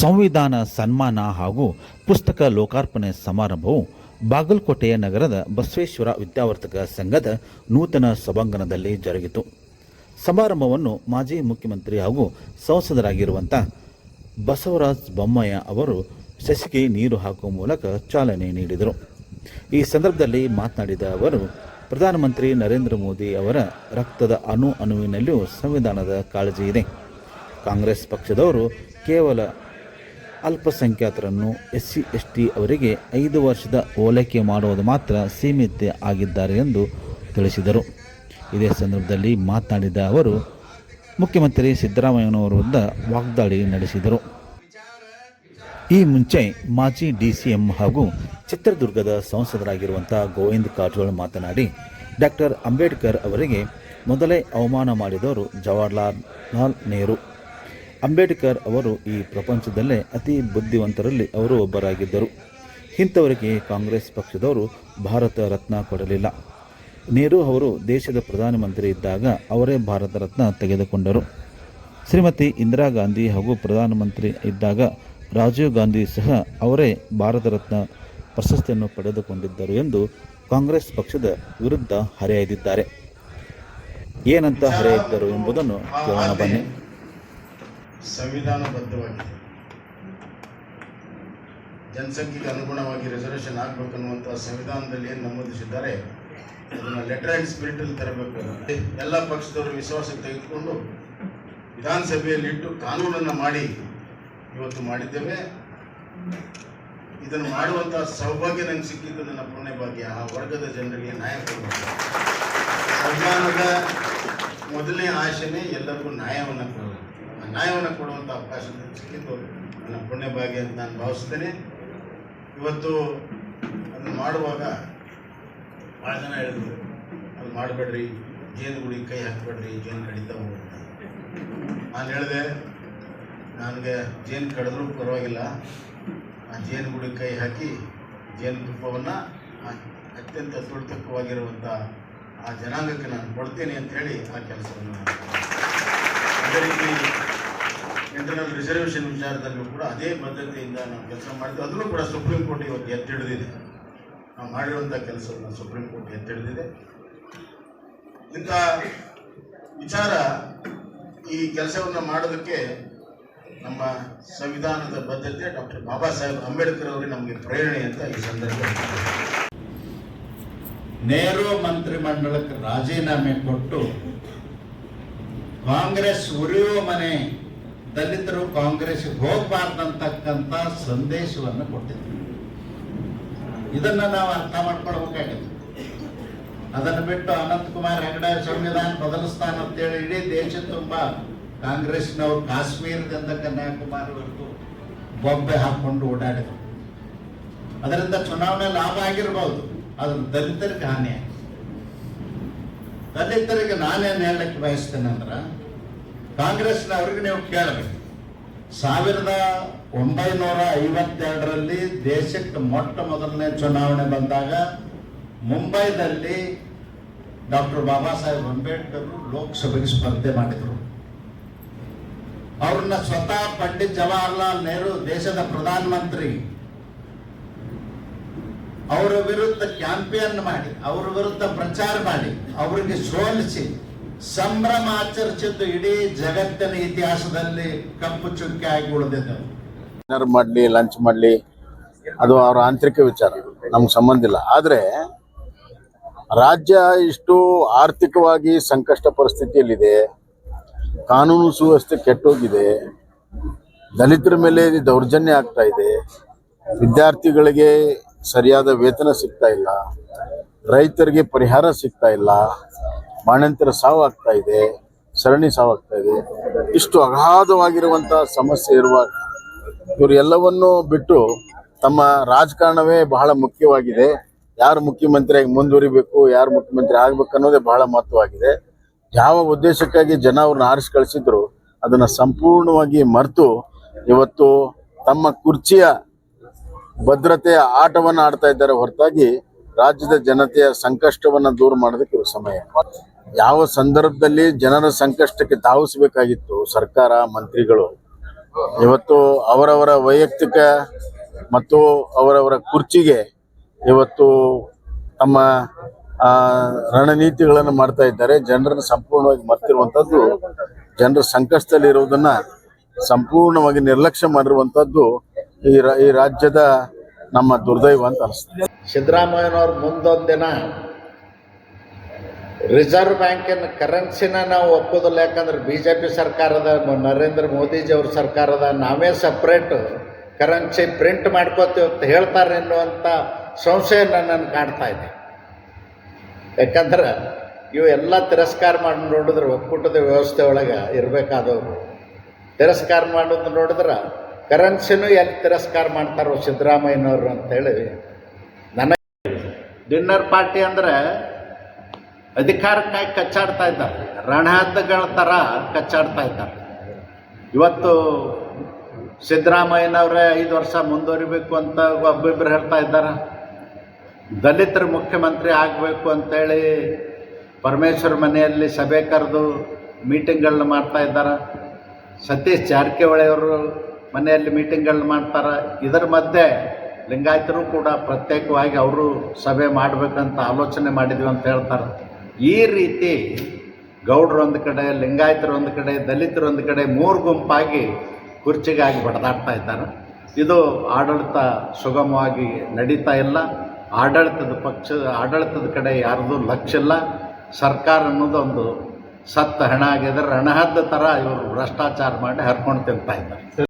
ಸಂವಿಧಾನ ಸನ್ಮಾನ ಹಾಗೂ ಪುಸ್ತಕ ಲೋಕಾರ್ಪಣೆ ಸಮಾರಂಭವು ಬಾಗಲಕೋಟೆಯ ನಗರದ ಬಸವೇಶ್ವರ ವಿದ್ಯಾವರ್ತಕ ಸಂಘದ ನೂತನ ಸಭಾಂಗಣದಲ್ಲಿ ಜರುಗಿತು. ಸಮಾರಂಭವನ್ನು ಮಾಜಿ ಮುಖ್ಯಮಂತ್ರಿ ಹಾಗೂ ಸಂಸದರಾಗಿರುವಂಥ ಬಸವರಾಜ್ ಬೊಮ್ಮಯ್ಯ ಅವರು ಸಸಿಗೆ ನೀರು ಹಾಕುವ ಮೂಲಕ ಚಾಲನೆ ನೀಡಿದರು. ಈ ಸಂದರ್ಭದಲ್ಲಿ ಮಾತನಾಡಿದ ಅವರು, ಪ್ರಧಾನಮಂತ್ರಿ ನರೇಂದ್ರ ಮೋದಿ ಅವರ ರಕ್ತದ ಅಣು ಅಣುವಿನಲ್ಲಿಯೂ ಸಂವಿಧಾನದ ಕಾಳಜಿ ಇದೆ. ಕಾಂಗ್ರೆಸ್ ಪಕ್ಷದವರು ಕೇವಲ ಅಲ್ಪಸಂಖ್ಯಾತರನ್ನು ಎಸ್ ಸಿ ಎಸ್ ಟಿ ಅವರಿಗೆ ಐದು ವರ್ಷದ ಓಲೈಕೆ ಮಾಡುವುದು ಮಾತ್ರ ಸೀಮಿತ ಆಗಿದ್ದಾರೆ ಎಂದು ತಿಳಿಸಿದರು. ಇದೇ ಸಂದರ್ಭದಲ್ಲಿ ಮಾತನಾಡಿದ ಅವರು, ಮುಖ್ಯಮಂತ್ರಿ ಸಿದ್ದರಾಮಯ್ಯನವರ ವಿರುದ್ಧ ವಾಗ್ದಾಳಿ ನಡೆಸಿದರು. ಈ ಮುಂಚೆ ಮಾಜಿ ಡಿ ಸಿ ಎಂ ಹಾಗೂ ಚಿತ್ರದುರ್ಗದ ಸಂಸದರಾಗಿರುವಂಥ ಗೋವಿಂದ ಕಾರಜೋಳ ಮಾತನಾಡಿ, ಡಾಕ್ಟರ್ ಅಂಬೇಡ್ಕರ್ ಅವರಿಗೆ ಮೊದಲೇ ಅವಮಾನ ಮಾಡಿದವರು ಜವಾಹರ್ಲಾಲ್ ಲಾಲ್ ನೆಹರು. ಅಂಬೇಡ್ಕರ್ ಅವರು ಈ ಪ್ರಪಂಚದಲ್ಲೇ ಅತಿ ಬುದ್ಧಿವಂತರಲ್ಲಿ ಅವರು ಒಬ್ಬರಾಗಿದ್ದರು. ಇಂಥವರಿಗೆ ಕಾಂಗ್ರೆಸ್ ಪಕ್ಷದವರು ಭಾರತ ರತ್ನ ಕೊಡಲಿಲ್ಲ. ನೆಹರು ಅವರು ದೇಶದ ಪ್ರಧಾನಮಂತ್ರಿ ಇದ್ದಾಗ ಅವರೇ ಭಾರತ ರತ್ನ ತೆಗೆದುಕೊಂಡರು. ಶ್ರೀಮತಿ ಇಂದಿರಾ ಗಾಂಧಿ ಹಾಗೂ ಪ್ರಧಾನಮಂತ್ರಿ ಇದ್ದಾಗ ರಾಜೀವ್ ಗಾಂಧಿ ಸಹ ಅವರೇ ಭಾರತ ರತ್ನ ಪ್ರಶಸ್ತಿಯನ್ನು ಪಡೆದುಕೊಂಡಿದ್ದರು ಎಂದು ಕಾಂಗ್ರೆಸ್ ಪಕ್ಷದ ವಿರುದ್ಧ ಹರಿಹಾಯ್ದಿದ್ದಾರೆ. ಏನಂತ ಹರೆಯಿದ್ದರು ಎಂಬುದನ್ನು ಕೇಳೋಣ ಬನ್ನಿ. ಸಂವಿಧಾನಬದ್ಧವಾಗಿದೆ. ಜನಸಂಖ್ಯೆಗೆ ಅನುಗುಣವಾಗಿ ರಿಸರ್ವೇಷನ್ ಆಗ್ಬೇಕನ್ನುವಂಥ ಸಂವಿಧಾನದಲ್ಲಿ ಏನು ನಮೂದಿಸಿದ್ದಾರೆ? ಅದನ್ನು ಲೆಟರ್ ಆ್ಯಂಡ್ ಸ್ಪಿರಿಟಲ್ಲಿ ತರಬೇಕು ಎಲ್ಲ ಪಕ್ಷದವರು ವಿಶ್ವಾಸಕ್ಕೆ ತೆಗೆದುಕೊಂಡು ವಿಧಾನಸಭೆಯಲ್ಲಿಟ್ಟು ಕಾನೂನನ್ನು ಮಾಡಿ ಇವತ್ತು ಮಾಡಿದ್ದೇವೆ. ಇದನ್ನು ಮಾಡುವಂಥ ಸೌಭಾಗ್ಯ ನನಗೆ ಸಿಕ್ಕಿದ್ದು ನನ್ನ ಪುಣ್ಯ ಭಾಗ್ಯ. ಆ ವರ್ಗದ ಜನರಿಗೆ ನ್ಯಾಯ ಕೊಡಬೇಕು. ಸಂವಿಧಾನದ ಮೊದಲನೇ ಆಶೆನೇ ಎಲ್ಲರಿಗೂ ನ್ಯಾಯವನ್ನು ಕೊಡೋದು. ಆ ನ್ಯಾಯವನ್ನು ಕೊಡುವಂಥ ಅವಕಾಶ ಸಿಕ್ಕಿದ್ದು ನನ್ನ ಪುಣ್ಯ ಭಾಗ್ಯ ಅಂತ ನಾನು ಭಾವಿಸ್ತೇನೆ. ಇವತ್ತು ಅದನ್ನು ಮಾಡುವಾಗ ಭಾಳ ಜನ ಹೇಳಿದ್ರು, ಅದು ಮಾಡಬೇಡ್ರಿ ಜೇನುಗುಡಿ ಕೈ ಹಾಕಬೇಡ್ರಿ, ಜೇನು ಕಡಿತಾ ಹೋಗುತ್ತೆ ನಾನು ಹೇಳಿದೆ, ನನಗೆ ಜೇನು ಕಡಿದ್ರೂ ಪರವಾಗಿಲ್ಲ. ಆ ಜೇನುಗುಡಿ ಕೈ ಹಾಕಿ ಜೇನುತುಪ್ಪವನ್ನು ಅತ್ಯಂತ ತುಳಿತಕ್ಕವಾಗಿರುವಂಥ ಆ ಜನಾಂಗಕ್ಕೆ ನಾನು ಕೊಡ್ತೇನೆ ಅಂತ ಹೇಳಿ ಆ ಕೆಲಸವನ್ನು ನಾನು ಅದೇ ರೀತಿ ಇಂಟರ್ನಲ್ ರಿಸರ್ವೇಷನ್ ವಿಚಾರದಲ್ಲೂ ಕೂಡ ಅದೇ ಪದ್ಧತಿಯಿಂದ ನಾವು ಕೆಲಸ ಮಾಡಿದ್ವಿ. ಅದನ್ನು ಕೂಡ ಸುಪ್ರೀಂ ಕೋರ್ಟ್ ಇವತ್ತು ಎತ್ತಿಡಿದಿದೆ. ನಾವು ಮಾಡಿರುವಂಥ ಕೆಲಸವನ್ನು ಸುಪ್ರೀಂ ಕೋರ್ಟ್ ಎತ್ತಿಡಿದಿದೆ. ಇಂಥ ವಿಚಾರ ಈ ಕೆಲಸವನ್ನು ಮಾಡೋದಕ್ಕೆ ನಮ್ಮ ಸಂವಿಧಾನದ ಬದ್ಧತೆ ಡಾಕ್ಟರ್ ಬಾಬಾ ಸಾಹೇಬ್ ಅಂಬೇಡ್ಕರ್ ಅವರೇ ನಮಗೆ ಪ್ರೇರಣೆ ಅಂತ ಈ ಸಂದರ್ಭದಲ್ಲಿ ನೆಹರು ಮಂತ್ರಿಮಂಡಲಕ್ಕೆ ರಾಜೀನಾಮೆ ಕೊಟ್ಟು ಕಾಂಗ್ರೆಸ್ ಉರಿಯುವ ಮನೆ ದಲಿತರು ಕಾಂಗ್ರೆಸ್ ಹೋಗಬಾರ್ದಂತಕ್ಕಂಥ ಸಂದೇಶವನ್ನು ಕೊಟ್ಟಿದ್ರು. ಇದನ್ನ ನಾವು ಅರ್ಥ ಮಾಡ್ಕೊಳ್ಬೇಕಾಗಿದೆ. ಅದನ್ನು ಬಿಟ್ಟು ಅನಂತಕುಮಾರ್ ಹೆಗಡೆ ಸಂವಿಧಾನ ಬದಲಿಸ್ತಾನ ಅಂತೇಳಿ ಇಡೀ ದೇಶ ತುಂಬ ಕಾಂಗ್ರೆಸ್ನವರು ಕಾಶ್ಮೀರದಿಂದ ಕನ್ಯಾಕುಮಾರಿವರೆಗೂ ಬೊಬ್ಬೆ ಹಾಕೊಂಡು ಓಡಾಡಿದರು. ಅದರಿಂದ ಚುನಾವಣೆ ಲಾಭ ಆಗಿರ್ಬೋದು, ಆದ್ರೆ ದಲಿತರಿಗೆ ಹಾನಿ. ದಲಿತರಿಗೆ ನಾನೇನು ಹೇಳಕ್ಕೆ ಬಯಸ್ತೇನೆ ಅಂದ್ರೆ ಕಾಂಗ್ರೆಸ್ನವ್ರಿಗೆ ನೀವು ಕೇಳಬೇಕು. ಸಾವಿರದ ಒಂಬೈನೂರ ಐವತ್ತೆರಡರಲ್ಲಿ ದೇಶಕ್ಕೆ ಮೊಟ್ಟ ಮೊದಲನೇ ಚುನಾವಣೆ ಬಂದಾಗ ಮುಂಬೈದಲ್ಲಿ ಡಾಕ್ಟರ್ ಬಾಬಾ ಸಾಹೇಬ್ ಅಂಬೇಡ್ಕರ್ ಲೋಕಸಭೆಗೆ ಸ್ಪರ್ಧೆ ಮಾಡಿದರು. ಅವ್ರನ್ನ ಸ್ವತಃ ಪಂಡಿತ್ ಜವಾಹರ್ಲಾಲ್ ನೆಹರು ದೇಶದ ಪ್ರಧಾನಮಂತ್ರಿ. ಅವರ ವಿರುದ್ಧ ಕ್ಯಾಂಪೇನ್ ಮಾಡಿ, ಅವರ ವಿರುದ್ಧ ಪ್ರಚಾರ ಮಾಡಿ, ಅವರಿಗೆ ಸೋಲಿಸಿ ಸಂಭ್ರಮ ಆಚರಿಸಿದ್ದು ಇಡೀ ಜಗತ್ತಿನ ಇತಿಹಾಸದಲ್ಲಿ ಕಪ್ಪು ಚುಕ್ಕೆ ಆಗಿ ಉಳಿದಿದ್ದವು. ಡಿನ್ನರ್ ಮಾಡಲಿ ಲಂಚ್ ಮಾಡಲಿ, ಅದು ಅವರ ಆಂತರಿಕ ವಿಚಾರ, ನಮ್ಗೆ ಸಂಬಂಧ ಇಲ್ಲ. ಆದರೆ ರಾಜ್ಯ ಇಷ್ಟು ಆರ್ಥಿಕವಾಗಿ ಸಂಕಷ್ಟ ಪರಿಸ್ಥಿತಿಯಲ್ಲಿದೆ, ಕಾನೂನು ಸುವ್ಯವಸ್ಥೆ ಕೆಟ್ಟೋಗಿದೆ, ದಲಿತರ ಮೇಲೆ ದೌರ್ಜನ್ಯ ಆಗ್ತಾ ಇದೆ, ವಿದ್ಯಾರ್ಥಿಗಳಿಗೆ ಸರಿಯಾದ ವೇತನ ಸಿಗ್ತಾ ಇಲ್ಲ, ರೈತರಿಗೆ ಪರಿಹಾರ ಸಿಗ್ತಾ ಇಲ್ಲ ಬಾಣಂತರ ಸಾವಾಗ್ತಾ ಇದೆ, ಸರಣಿ ಸಾವಾಗ್ತಾ ಇದೆ. ಇಷ್ಟು ಅಗಾಧವಾಗಿರುವಂತಹ ಸಮಸ್ಯೆ ಇರುವಾಗ ಇವರು ಎಲ್ಲವನ್ನೂ ಬಿಟ್ಟು ತಮ್ಮ ರಾಜಕಾರಣವೇ ಬಹಳ ಮುಖ್ಯವಾಗಿದೆ. ಯಾರು ಮುಖ್ಯಮಂತ್ರಿಯಾಗಿ ಮುಂದುವರಿಬೇಕು, ಯಾರು ಮುಖ್ಯಮಂತ್ರಿ ಆಗ್ಬೇಕು ಅನ್ನೋದೇ ಬಹಳ ಮಹತ್ವವಾಗಿದೆ. ಯಾವ ಉದ್ದೇಶಕ್ಕಾಗಿ ಜನ ಅವ್ರನ್ನ ಆರಿಸಿ ಕಳಿಸಿದ್ರು, ಅದನ್ನ ಸಂಪೂರ್ಣವಾಗಿ ಮರೆತು ಇವತ್ತು ತಮ್ಮ ಕುರ್ಚಿಯ ಭದ್ರತೆಯ ಆಟವನ್ನು ಆಡ್ತಾ ಇದ್ದಾರೆ ಹೊರತಾಗಿ ರಾಜ್ಯದ ಜನತೆಯ ಸಂಕಷ್ಟವನ್ನ ದೂರ ಮಾಡೋದಕ್ಕೆ ಇವರು ಸಮಯ. ಯಾವ ಸಂದರ್ಭದಲ್ಲಿ ಜನರ ಸಂಕಷ್ಟಕ್ಕೆ ಧಾವಿಸಬೇಕಾಗಿತ್ತು ಸರ್ಕಾರ, ಮಂತ್ರಿಗಳು? ಇವತ್ತು ಅವರವರ ವೈಯಕ್ತಿಕ ಮತ್ತು ಅವರವರ ಕುರ್ಚಿಗೆ ಇವತ್ತು ತಮ್ಮ ರಣನೀತಿಗಳನ್ನು ಮಾಡ್ತಾ ಇದ್ದಾರೆ. ಜನರನ್ನು ಸಂಪೂರ್ಣವಾಗಿ ಮರ್ತಿರುವಂಥದ್ದು ಜನರ ಸಂಕಷ್ಟದಲ್ಲಿರುವುದನ್ನ ಸಂಪೂರ್ಣವಾಗಿ ನಿರ್ಲಕ್ಷ್ಯ ಮಾಡಿರುವಂಥದ್ದು ಈ ಈ ರಾಜ್ಯದ ನಮ್ಮ ದುರ್ದೈವ ಅಂತ ಅನಿಸ್ತದೆ ಸಿದ್ದರಾಮಯ್ಯನವ್ರ ಮುಂದೊಂದು ದಿನ ರಿಸರ್ವ್ ಬ್ಯಾಂಕಿನ ಕರೆನ್ಸಿನ ನಾವು ಒಪ್ಪೋದಿಲ್ಲ. ಯಾಕಂದ್ರೆ ಬಿ ಜೆ ಪಿ ಸರ್ಕಾರದ, ನರೇಂದ್ರ ಮೋದಿಜಿ ಅವ್ರ ಸರ್ಕಾರದ ನಾವೇ ಸಪ್ರೇಟ್ ಕರೆನ್ಸಿ ಪ್ರಿಂಟ್ ಮಾಡ್ಕೋತೀವಿ ಅಂತ ಹೇಳ್ತಾರೆ ಎನ್ನುವಂಥ ಸಂಶಯ ನನ್ನನ್ನು ಕಾಡ್ತಾ ಇದೆ. ಯಾಕಂದ್ರೆ ಇವು ಎಲ್ಲ ತಿರಸ್ಕಾರ ಮಾಡಿ, ನೋಡಿದ್ರೆ ಒಕ್ಕೂಟದ ವ್ಯವಸ್ಥೆ ಒಳಗೆ ಇರಬೇಕಾದವರು. ತಿರಸ್ಕಾರ ಮಾಡೋದು ನೋಡಿದ್ರೆ ಕರೆನ್ಸಿನೂ ಎಲ್ಲಿ ತಿರಸ್ಕಾರ ಮಾಡ್ತಾರೋ ಸಿದ್ದರಾಮಯ್ಯನವರು ಅಂತೇಳಿ ನನಗೆ ಡಿನ್ನರ್ ಪಾರ್ಟಿ ಅಂದರೆ ಅಧಿಕಾರಕ್ಕಾಗಿ ಕಚ್ಚಾಡ್ತಾ ಇದ್ದಾರೆ. ರಣಹದ್ದುಗಳ ಥರ ಕಚ್ಚಾಡ್ತಾ ಇದ್ದಾರೆ. ಇವತ್ತು ಸಿದ್ದರಾಮಯ್ಯನವರೇ ಐದು ವರ್ಷ ಮುಂದುವರಿಬೇಕು ಅಂತ ಒಬ್ಬಿಬ್ಬರು ಹೇಳ್ತಾ ಇದ್ದಾರೆ. ದಲಿತರ ಮುಖ್ಯಮಂತ್ರಿ ಆಗಬೇಕು ಅಂತೇಳಿ ಪರಮೇಶ್ವರ ಮನೆಯಲ್ಲಿ ಸಭೆ ಕರೆದು ಮೀಟಿಂಗ್ಗಳನ್ನ ಮಾಡ್ತಾ ಇದ್ದಾರೆ. ಸತೀಶ್ ಜಾರಕಿಹೊಳಿ ಅವರು ಮನೆಯಲ್ಲಿ ಮೀಟಿಂಗ್ಗಳನ್ನ ಮಾಡ್ತಾರೆ. ಇದರ ಮಧ್ಯೆ ಲಿಂಗಾಯತರು ಕೂಡ ಪ್ರತ್ಯೇಕವಾಗಿ ಅವರು ಸಭೆ ಮಾಡಬೇಕಂತ ಆಲೋಚನೆ ಮಾಡಿದ್ವಿ ಅಂತ ಹೇಳ್ತಾರೆ. ಈ ರೀತಿ ಗೌಡ್ರು ಒಂದು ಕಡೆ, ಲಿಂಗಾಯತರು ಒಂದು ಕಡೆ, ದಲಿತರು ಒಂದು ಕಡೆ ಮೂರು ಗುಂಪಾಗಿ ಕುರ್ಚಿಗಾಗಿ ಬಡದಾಡ್ತಾ ಇದ್ದಾರೆ. ಇದು ಆಡಳಿತ ಸುಗಮವಾಗಿ ನಡೀತಾ ಇಲ್ಲ. ಆಡಳಿತದ ಪಕ್ಷ, ಆಡಳಿತದ ಕಡೆ ಯಾರ್ದು ಲಕ್ಷ್ಯ ಇಲ್ಲ. ಸರ್ಕಾರ ಅನ್ನೋದೊಂದು ಸತ್ತ ಹಣ ಆಗಿದ್ದಾರೆ ರಣಹದ್ದ ಥರ ಇವರು ಭ್ರಷ್ಟಾಚಾರ ಮಾಡಿ ಹರ್ಕೊಂಡು ತಿಂತಾ ಇದ್ದಾರೆ.